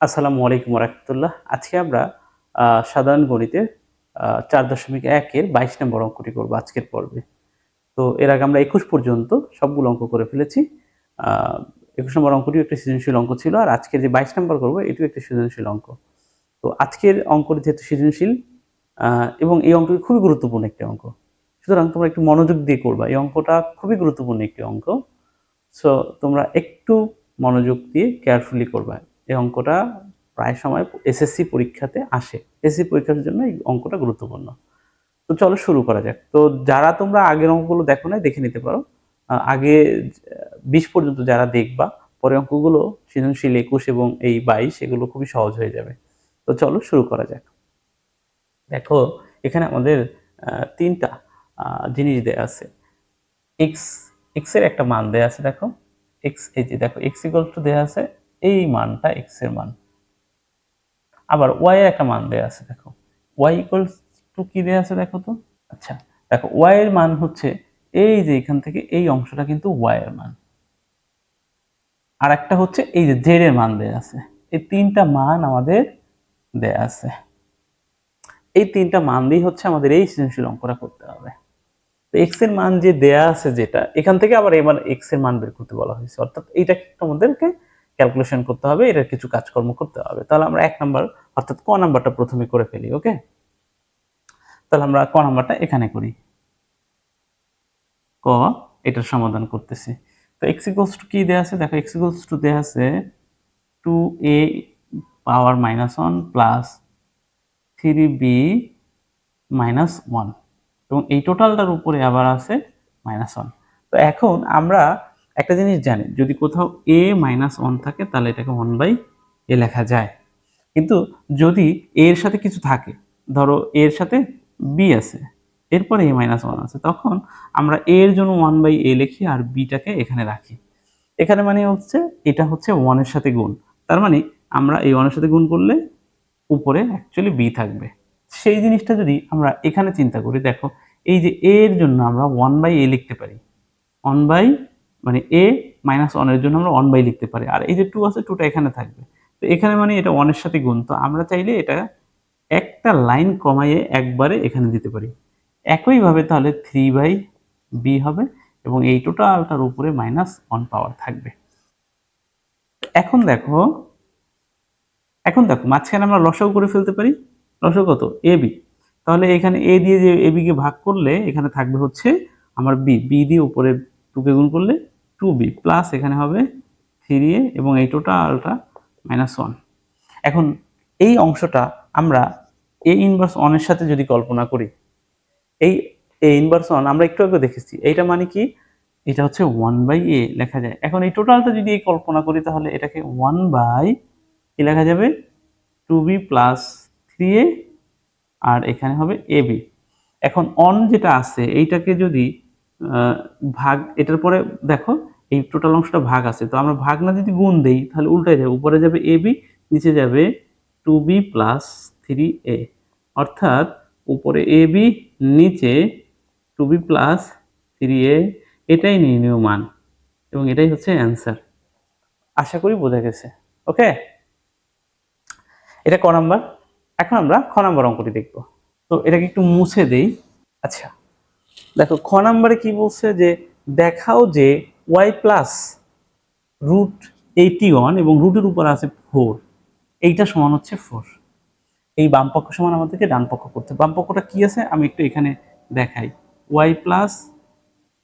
আসসালামু আলাইকুম রহমতুল্লাহ আজকে আমরা সাধারণ গণিতের চার দশমিক একের বাইশ নম্বর অঙ্কটি করব আজকের পর্বে। তো এর আগে আমরা একুশ পর্যন্ত সবগুলো অঙ্ক করে ফেলেছি। একুশ নম্বর অঙ্কটিও একটি সৃজনশীল অঙ্ক ছিল, আর আজকে যে বাইশ নম্বর করব, এটিও একটি সৃজনশীল অঙ্ক। তো আজকের অঙ্কটি যেহেতু সৃজনশীল এবং এই অঙ্কটি খুবই গুরুত্বপূর্ণ একটি অঙ্ক। সুতরাং তোমরা একটু মনোযোগ দিয়ে করবা। এই অঙ্কটা খুবই গুরুত্বপূর্ণ একটি অঙ্ক। সো তোমরা একটু মনোযোগ দিয়ে কেয়ারফুলি করবা। এই অঙ্কটা প্রায় সময় এসএসসি পরীক্ষাতে আসে। এসএসসি পরীক্ষার জন্য এই অঙ্কটা গুরুত্বপূর্ণ। তো চলো শুরু করা যাক। তো যারা তোমরা আগের অঙ্কগুলো দেখো না দেখে নিতে পারো। আগে বিশ পর্যন্ত যারা দেখবা, পরে অঙ্কগুলো সৃজনশীল একুশ এবং এই বাইশ, এগুলো খুবই সহজ হয়ে যাবে। তো চলো শুরু করা যাক। দেখো, এখানে আমাদের তিনটা জিনিস দেয়া আছে। এক্স এক্সের একটা মান দেয়া আছে, দেখো। এক্স এই যে দেখো এক্স ইকুয়াল টু দেয়া আছে। এই মানটা এক্সের মান। আবার ওয়াই এর একটা মান দেয়া আছে, দেখো। ওয়াই ইকুয়াল টু কি দেয়া আছে, দেখো তো? আচ্ছা দেখো ওয়াই এর মান হচ্ছে এই যে এখান থেকে এই অংশটা কিন্তু ওয়াই এর মান। আর একটা হচ্ছে এই যে জেড এর মান দেয়া আছে। এই তিনটা মান আমাদের দেয়া আছে। এই তিনটা মান দিয়ে হচ্ছে আমাদের এই সৃজনশীল অঙ্কটা করতে হবে। এক্সের মান যে দেয়া আছে যেটা, এখান থেকে আবার এবার এক্সের মান বের করতে বলা হয়েছে। অর্থাৎ এইটা আমাদেরকে ক্যালকুলেশন করতে হবে, এটার কিছু কাজকর্ম করতে হবে। তাহলে আমরা এক নাম্বার অর্থাৎ ক নাম্বারটা প্রথমে করে ফেলি ওকে তাহলে আমরা ক নাম্বারটা এখানে করি। ক, এটার সমাধান করতেছি। তো এক্স ইকুয়ালস টু কি দেয়া আছে? দেখো এক্স ইকুয়ালস টু দেয়া আছে two A power minus one plus three B minus one এবং এই টোটালটার উপরে আবার আছে মাইনাস ওয়ান তো এখন আমরা একটা জিনিস জানি, যদি কোথাও এ মাইনাস ওয়ান থাকে, তাহলে এটাকে ওয়ান বাই এ লেখা যায়। কিন্তু যদি এর সাথে কিছু থাকে, ধরো এর সাথে বি আছে, এরপরে এ মাইনাস ওয়ান আছে, তখন আমরা এর জন্য ওয়ান বাই এ লিখি আর বিটাকে এখানে রাখি। এখানে মানে হচ্ছে, এটা হচ্ছে ওয়ানের সাথে গুণ। তার মানে আমরা এই ওয়ানের সাথে গুণ করলে উপরে অ্যাকচুয়ালি বি থাকবে। সেই জিনিসটা যদি আমরা এখানে চিন্তা করি, দেখো, এই যে এর জন্য আমরা ওয়ান বাই এ লিখতে পারি ওয়ান বাই মানে এ মাইনাস ওয়ানের জন্য আমরা ওয়ান বাই লিখতে পারি। আর এই যে টু আছে টুটা এখানে থাকবে। তো এখানে মানে এটা ওয়ানের সাথে গুণ। তো আমরা চাইলে এটা একটা লাইন কমাইয়ে একবারে এখানে দিতে পারি। একইভাবে তাহলে থ্রি বাই বি হবে এবং এই টোটালটার উপরে মাইনাস ওয়ান পাওয়ার থাকবে। এখন দেখো এখন দেখো, মাঝখানে আমরা লসাও করে ফেলতে পারি। লসাও কত? এ বি তাহলে এখানে এ দিয়ে যে এ বিকে ভাগ করলে এখানে থাকবে হচ্ছে আমার বি বি দিয়ে উপরে টুকে গুণ করলে টু বি প্লাস এখানে হবে থ্রি এ এবং এই টোটালটা মাইনাস ওয়ান এখন এই অংশটা আমরা এ ইনভার্স ওয়ানের সাথে যদি কল্পনা করি, এই এ ইনভার্স ওয়ান আমরা একটু আগে দেখেছি, এইটা মানে কি? এটা হচ্ছে ওয়ান বাই এ লেখা যায়। এখন এই টোটালটা যদি কল্পনা করি তাহলে এটাকে ওয়ান বাই কি লেখা যাবে? Two B plus three A আর এখানে হবে এ বি এখন অন যেটা আছে, এইটাকে যদি ভাগ, এটার পরে দেখো এই টোটাল অংশটা ভাগ আছে। তো আমরা ভাগ না যদি গুণ দেই, তাহলে উল্টায় যাবে। উপরে যাবে এ বি, নিচে যাবে two B plus three A. অর্থাৎ উপরে এ বি, নিচে two B plus three A, এটাই নির্ণীয় মান। এবং এটাই হচ্ছে অ্যান্সার। আশা করি বোঝা গেছে। ওকে? এটা ক নাম্বার? এখন আমরা খ নাম্বার অঙ্কটি দেখব। তো এটাকে একটু মুছে দেই। আচ্ছা। দেখো, খ নাম্বারে কি বলছে যে, দেখাও যে Y plus root eighty one এবং রুটের উপর আছে ফোর, এইটা সমান হচ্ছে ফোর। এই বাম পক্ষ সমান আমাদেরকে ডান পক্ষ করতে। বাম পক্ষটা কি আছে? আমি একটু এখানে দেখাই। Y plus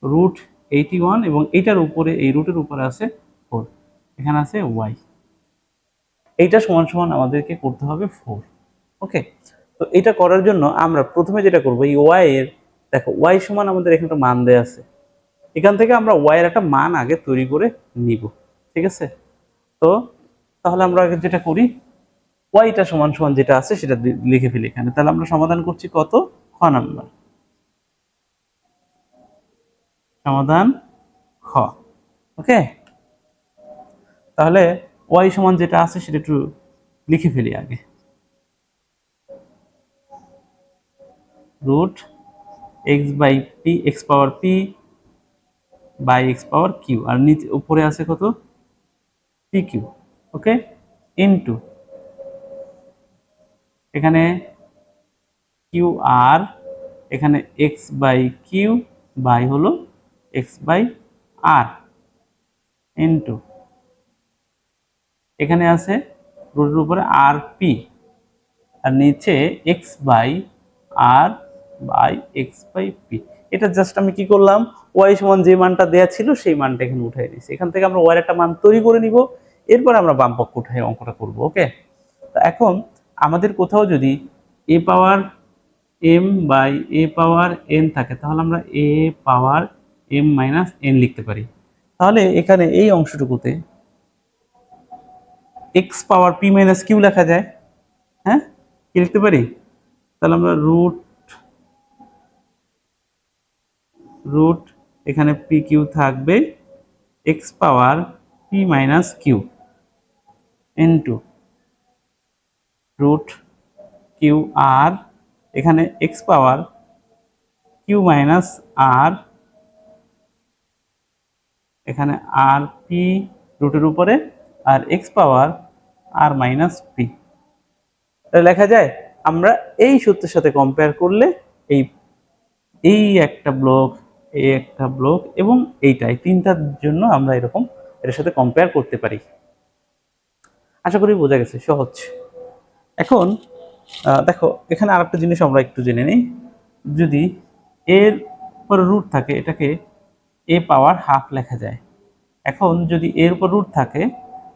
root eighty one এবং এইটার উপরে, এই রুটের উপরে আছে ফোর। এখানে আছে ওয়াই। এইটা সমান সমান আমাদেরকে করতে হবে ফোর। ওকে? তো এটা করার জন্য আমরা প্রথমে যেটা করব, এই ওয়াই এর দেখো ওয়াই সমান আমাদের এখানে একটা মান দেয়া আছে। এখান থেকে আমরা ওয়াই এর একটা মান আগে তৈরি করে নিব, ঠিক আছে? তো, তাহলে আমরা আগে যেটা করি ওয়াইটা সমান সমান যেটা আছে সেটা লিখে ফেলি এখানে। তাহলে আমরা সমাধান করছি কত? খ নাম্বার। সমাধান খ, ওকে? তাহলে ওয়াই সমান যেটা আছে সেটা একটু লিখে ফেলি আগে। Root X by P X power P by X power Q আর নিচে উপরে আছে কত? পি কিউ ওকে ইনটু এখানে কিউ আর এখানে এক্স বাই কিউ বাই হলো এক্স বাই আর ইন্টু এখানে আছে রুটের উপরে আর পি আর নিচে X by R by X by P এটা জাস্ট আমি কি করলাম? ওয়াই সমান যে মানটা দেয়া ছিল সেই মানটা এখানে উঠাই দিয়েছি। এখান থেকে আমরা ওয়াই একটা মান তৈরি করে নিব। এরপর আমরা বাম পক্ষ উঠাই অঙ্কটা করব ওকে তো এখন আমাদের কোথাও যদি a power m by a power n থাকে, তাহলে আমরা a power m minus n লিখতে পারি। তাহলে এখানে এই অংশটুকুতে x power p minus q লেখা যায়। হ্যাঁ? কি লিখতে পারি? তাহলে আমরা রুট রুট এখানে পি কিউ থাকবে x power p minus q into root q আর এখানে x power q minus r এখানে আর পি রুটের উপরে আর x power r minus p লেখা যায়, আমরা এই সূত্রের সাথে কম্পেয়ার করলে এই এই একটা ব্লক এই একটা ব্লক এবং এইটা এই তিনটার জন্য আমরা এরকম এর সাথে কম্পেয়ার করতে পারি। আশা করি বোঝা গেছে, সহজ। এখন দেখো, এখানে আরেকটা জিনিস আমরা একটু জেনে নিই। যদি এর উপর রুট থাকে, এটাকে এ পাওয়ার হাফ লেখা যায়। এখন যদি এর উপর রুট থাকে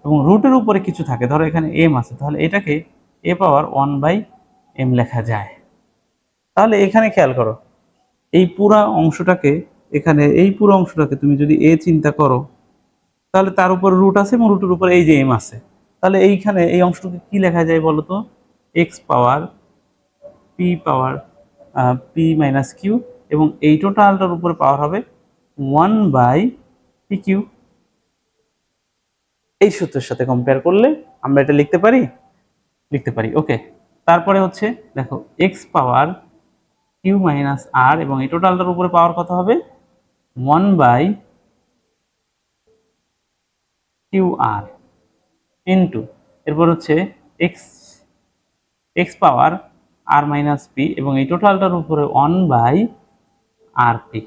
এবং রুটের উপরে কিছু থাকে, ধরো এখানে এম আছে, তাহলে এটাকে a power one by m লেখা যায়। তাহলে এখানে খেয়াল করো এই পুরা অংশটাকে, এখানে এই পুরো অংশটাকে তুমি যদি এ চিন্তা করো, তাহলে তার উপর রুট আছে এবং রুটের উপর এই যে এম আছে। তাহলে এইখানে এই অংশটাকে কি লেখা যায় বলো তো? X power p power p minus q এবং এই টোটালটার উপরে পাওয়ার হবে ওয়ান বাই পি কিউ এই সূত্রের সাথে কম্পেয়ার করলে আমরা এটা লিখতে পারি? লিখতে পারি ওকে তারপরে হচ্ছে, দেখো x power q minus r এবং এই টোটালটার উপরে পাওয়ার কত হবে? One by q r into, এরপর হচ্ছে x x power r minus p এবং এই টোটালটার উপরে one by r p.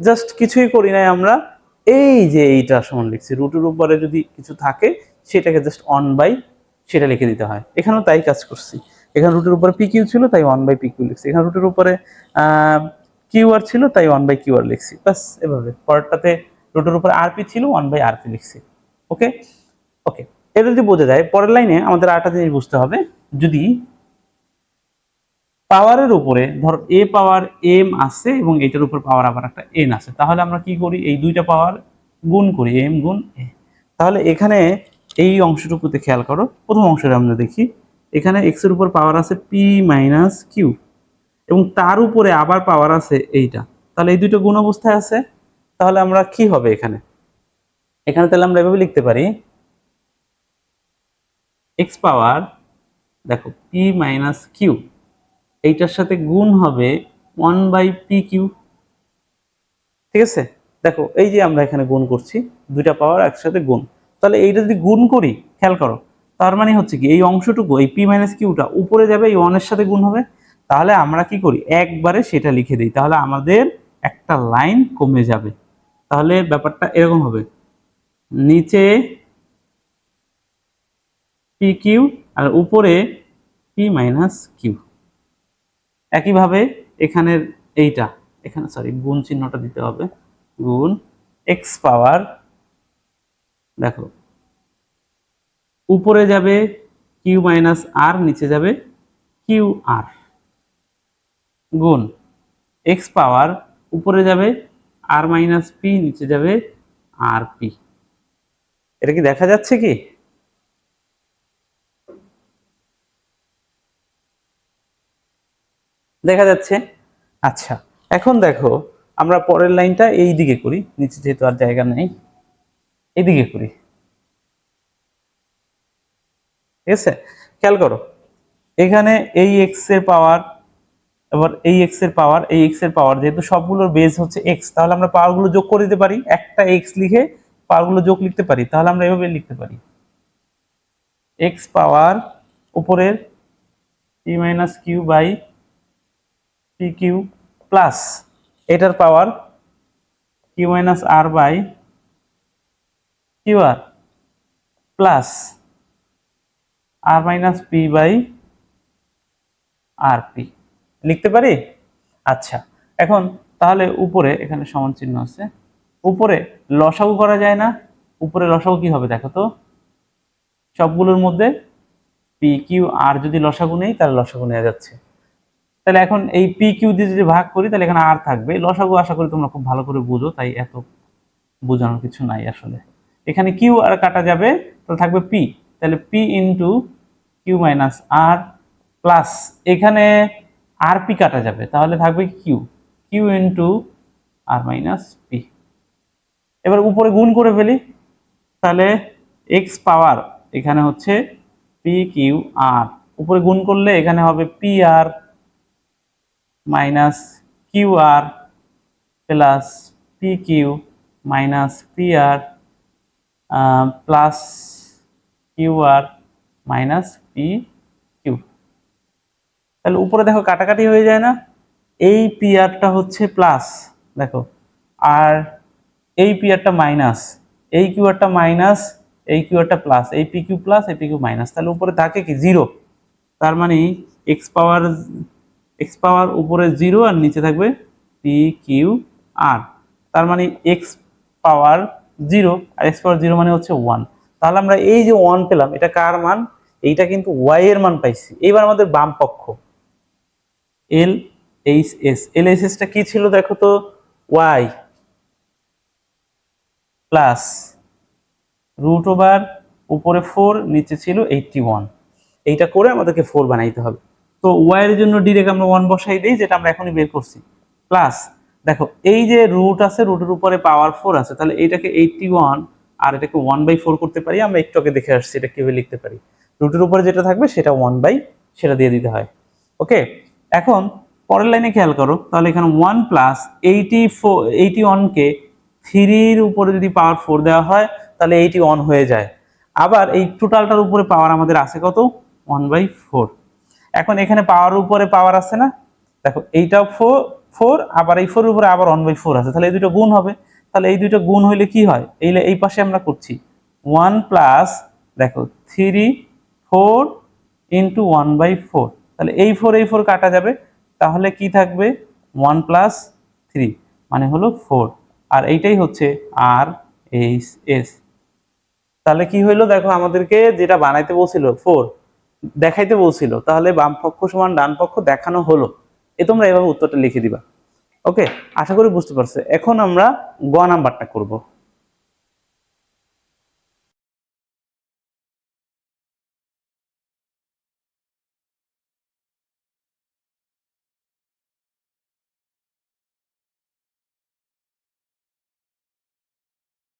Just কিছুই করি নাই আমরা। এই যে এইটা সমান লিখছি রুটের উপরে যদি কিছু থাকে, সেটাকে জাস্ট অন বাই সেটা লিখে দিতে হয়। এখানেও তাই কাজ করছি। এখানে রুটের উপরে পি কিউ ছিল, তাই ওয়ান বাই পি কিউ লিখছি। এখানে রুটের উপরে কিউ আর ছিল, তাই ওয়ান বাই কিউ আর লিখছি। বাস এভাবে। পরেরটাতে রুটের উপরে আর পি ছিল ওয়ান বাই আর পি লিখছি। ওকে ওকে এটা যদি বোঝা যায়, পরের লাইনে আমাদের আরেকটা জিনিস বুঝতে হবে। যদি পাওয়ারের উপরে, ধর এ পাওয়ার এম আছে এবং এটার উপর পাওয়ার আবার একটা এন আছে, তাহলে আমরা কি করি? এই দুইটা পাওয়ার গুণ করি এম গুণ এ তাহলে এখানে এই অংশটুকুতে খেয়াল করো। প্রথম অংশটা আমরা দেখি। এখানে এক্সের উপর পাওয়ার আছে পি মাইনাস কিউ এবং তার উপরে আবার পাওয়ার আছে এইটা। তাহলে এই দুটো গুণ অবস্থায় আছে। তাহলে আমরা কি হবে এখানে? এখানে তাহলে আমরা এভাবে লিখতে পারি এক্স পাওয়ার দেখো পি মাইনাস কিউ এইটার সাথে গুণ হবে ওয়ান বাই পি কিউ ঠিক আছে? দেখো, এই যে আমরা এখানে গুণ করছি, দুইটা পাওয়ার একসাথে গুণ। তাহলে এইটা যদি গুণ করি, খেয়াল করো তার মানে হচ্ছে কি, এই অংশটুকু, এই পি মাইনাস কিউটা উপরে যাবে, এই ওয়ানের সাথে গুণ হবে। তাহলে আমরা কি করি? একবারে সেটা লিখে দিই। তাহলে আমাদের একটা লাইন কমে যাবে। তাহলে ব্যাপারটা এরকম হবে। নিচে পি কিউ আর উপরে পি মাইনাস কিউ একইভাবে এখানের এইটা, এখানে সরি গুণ চিহ্নটা দিতে হবে। গুণ এক্স পাওয়ার দেখো উপরে যাবে কিউ মাইনাস আর নিচে যাবে কিউ আর গুণ এক্স পাওয়ার উপরে যাবে আর মাইনাস পি নিচে যাবে আর পি এটা কি দেখা যাচ্ছে কি? দেখা যাচ্ছে? আচ্ছা এখন দেখো আমরা পরের লাইনটা এই দিকে করি, নিচে যেহেতু আর জায়গা নেই এদিকে করি। ঠিক আছে? খেয়াল করো, এখানে এই এক্সের পাওয়ার এবার এই এক্সের পাওয়ার এই এক্সের পাওয়ার যেহেতু সবগুলোর বেস হচ্ছে এক্স তাহলে আমরা পাওয়ারগুলো যোগ করে দিতে পারি। একটা এক্স লিখে পাওয়ারগুলো যোগ লিখতে পারি, তাহলে আমরা এভাবে লিখতে পারি। এক্স পাওয়ার উপরের p minus q by p q plus এটার power q minus r by q r plus r minus p by r p. লিখতে পারি? আচ্ছা এখন তাহলে উপরে এখানে সমান চিহ্ন আছে। উপরে লসাগু করা যায় না। উপরে লসাগু কি হবে দেখো তো? সবগুলোর মধ্যে পি কিউ আর যদি লসাগু নেই, তাহলে লসাগু নেওয়া যাচ্ছে। তাহলে এখন এই পি কিউ দিয়ে যদি ভাগ করি, তাহলে এখানে আর থাকবে। লসাগু আশা করি তোমরা খুব ভালো করে বুঝো, তাই এত বোঝানোর কিছু নাই আসলে। এখানে কিউ আর কাটা যাবে, তাহলে থাকবে পি তাহলে p into q minus r plus, এখানে আর পি কাটা যাবে, তাহলে থাকবে q q into r minus p. এবার উপরে গুণ করে ফেলি, তাহলে এক্স পাওয়ার এখানে হচ্ছে পি কিউ আর উপরে গুণ করলে এখানে হবে p r minus q r plus p q minus p r plus q r minus p q তাহলে উপরে দেখো কাটাকাটি হয়ে যায় না? এই পি আরটা হচ্ছে প্লাস দেখো। আর এই পি আরটা মাইনাস এই কিউ আরটা মাইনাস এই কিউ আরটা প্লাস এই পি কিউ প্লাস এই পি কিউ মাইনাস তাহলে উপরে থাকে কি? জিরো তার মানে এক্স পাওয়ার এক্স পাওয়ার উপরে জিরো আর নিচে থাকবে পি কিউ আর তার মানে এক্স পাওয়ার জিরো আর এক্স পাওয়ার জিরো মানে হচ্ছে ওয়ান তাহলে আমরা এই যে ওয়ান পেলাম, এটা কার মান? এইটা কিন্তু ওয়াই এর মান পাইছি। এইবার আমাদের বাম পক্ষ। L H S L H এসটা কি ছিল দেখো তো? ওয়াই প্লাস রুট ওভার উপরে ফোর নিচে ছিল এইটটি ওয়ান এইটা করে আমাদেরকে ফোর বানাইতে হবে। তো ওয়াই এর জন্য ডিরেক্ট আমরা ওয়ান বসাই দিই, যেটা আমরা এখনই বের করছি। প্লাস দেখো, এই যে রুট আছে রুটের উপরে পাওয়ার ফোর আছে, তাহলে এইটাকে এইটটি ওয়ান আর এটাকে ওয়ান বাই ফোর করতে পারি। আমরা একটু আগে দেখে আসছি এটা কীভাবে লিখতে পারি। রুটের উপরে যেটা থাকবে সেটা ওয়ান বাই সেটা দিয়ে দিতে হয়। ওকে এখন পরের লাইনে খেয়াল করো, তাহলে এখানে one plus eighty four eighty ওয়ানকে থ্রির উপরে যদি পাওয়ার ফোর দেওয়া হয়, তাহলে এইটি ওয়ান হয়ে যায়। আবার এই টোটালটার উপরে পাওয়ার আমাদের আছে কত? ওয়ান বাই ফোর এখন এখানে পাওয়ার উপরে পাওয়ার আছে না? দেখো এইটাও ফোর ফোর আবার এই ফোরের উপরে আবার ওয়ান বাই ফোর আছে। তাহলে এই দুটো গুণ হবে। তাহলে এই দুটো গুণ হইলে কি হয়? এই এই পাশে আমরা করছি। ওয়ান প্লাস দেখো three four into one by four. তাহলে এই ফোর এই ফোর কাটা যাবে। তাহলে কি থাকবে? ওয়ান প্লাস থ্রি মানে হলো ফোর। আর এইটাই হচ্ছে আর এইচ এস। তাহলে কি হইল? দেখো আমাদেরকে যেটা বানাইতে বলছিল, ফোর, দেখাইতে বলছিল। তাহলে বাম পক্ষ সমান ডান পক্ষ দেখানো হলো। এ তোমরা এভাবে উত্তরটা লিখে দিবা। ওকে, আশা করি বুঝতে পারছ। এখন আমরা গ নাম্বারটা করব।